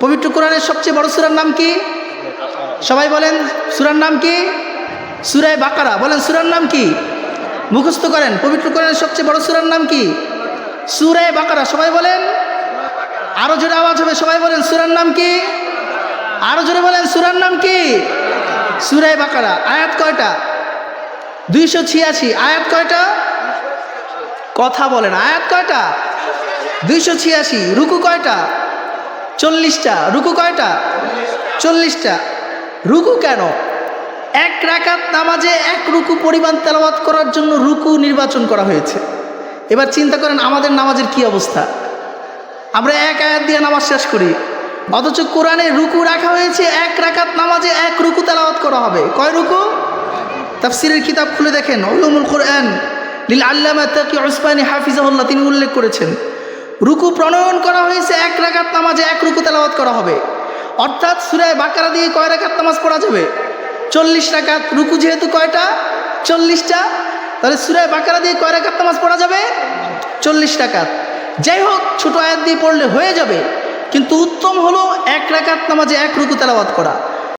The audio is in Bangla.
পবিত্র কোরআনের সবচেয়ে বড় সুরার নাম কি? সবাই বলেন, সুরার নাম কি? সুরায় বাকারা। বলেন, সুরার নাম কি? মুখস্থ করেন, পবিত্র কোরআনের সবচেয়ে বড় সুরার নাম কি? সুরায় বাকারা। সবাই বলেন, আরও জোরে আওয়াজ হবে। সবাই বলেন, সুরার নাম কি? আরও জোরে বলেন, সুরার নাম কি? সুরায় বাকারা। আয়াত কয়টা? দুইশো ছিয়াশি। আয়াত কয়টা? কথা বলেন। আয়াত কয়টা? দুইশো ছিয়াশি। রুকু কয়টা? চল্লিশটা। রুকু কয়টা? চল্লিশটা। রুকু কেন? এক রাকাত নামাজে এক রুকু পরিমাণ তেলাওয়াত করার জন্য রুকু নির্বাচন করা হয়েছে। এবার চিন্তা করেন আমাদের নামাজের কি অবস্থা। আমরা এক আয়াত দিয়ে নামাজ শেষ করি। অথচ কোরআনে রুকু রাখা হয়েছে, এক রাকাত নামাজে এক রুকু তেলাওয়াত করা হবে। কয় রুকু? তাফসিরের কিতাব খুলে দেখেন, উলুমুল কোরআন, লিল আল্লামা তাকি উসমানী হাফিজাহুল্লাহ, তিনি উল্লেখ করেছেন। রুকু প্রণয়ন করা হয়েছে রাকাত নামাজে এক রুকু তেলাওয়াত করা হবে। অর্থাৎ সুরায় বাকারা দিয়ে কয় রেখাত নামাজ পড়া যাবে? চল্লিশ রাকাত, রুকু যেহেতু কয়টা? চল্লিশটা। তাহলে সুরায় বাকারা দিয়ে কয় রাকাত নামাজ পড়া যাবে? চল্লিশ রাকাত। যাই হোক, ছোট আয়াত দিয়ে পড়লে হয়ে যাবে। কিন্তু উত্তম হলো এক রাকাত নামাজে এক রুকু তেলাওয়াত করা।